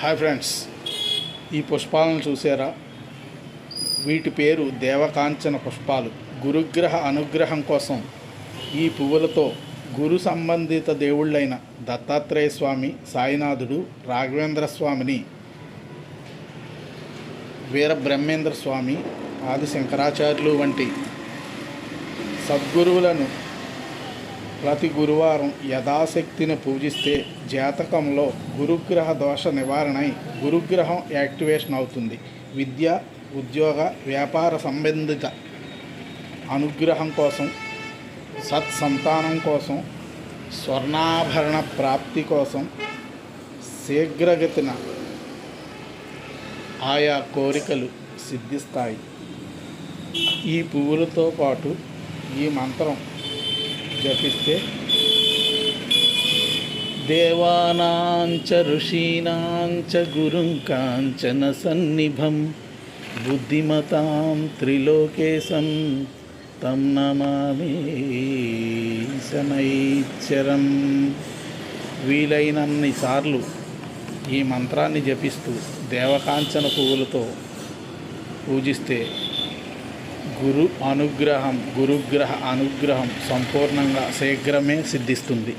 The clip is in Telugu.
హాయ్ ఫ్రెండ్స్ ఈ పుష్పాలను చూసారా? వీటి పేరు దేవకాంచన పుష్పాలు. గురుగ్రహ అనుగ్రహం కోసం ఈ పువ్వులతో గురు సంబంధిత దేవుళ్ళైన దత్తాత్రేయ స్వామి సాయినాథుడు రాఘవేంద్ర స్వామిని వీరబ్రహ్మేంద్ర స్వామి ఆది శంకరాచార్యులు వంటి సద్గురువులను ప్రతి గురువారం యథాశక్తిని పూజిస్తే జాతకంలో గురుగ్రహ దోష నివారణై గురుగ్రహం యాక్టివేషన్ అవుతుంది. విద్య ఉద్యోగ వ్యాపార సంబంధిత అనుగ్రహం కోసం సత్సంతానం కోసం స్వర్ణాభరణ ప్రాప్తి కోసం శీఘ్రగతిన ఆయా కోరికలు సిద్ధిస్తాయి. ఈ పువ్వులతో పాటు ఈ మంత్రం జపిస్తే. దేవానాంచ ఋషీనాంచ గురుం కాంచన సన్నిభం. బుద్ధిమతాం త్రిలోకేశం తం నమామి శనైశ్చరం. వీలైనన్నిసార్లు ఈ మంత్రాన్ని జపిస్తూ దేవకాంచన పువ్వులతో పూజిస్తే గురు అనుగ్రహం గురుగ్రహ అనుగ్రహం సంపూర్ణంగా శీఘ్రమే సిద్ధిస్తుంది.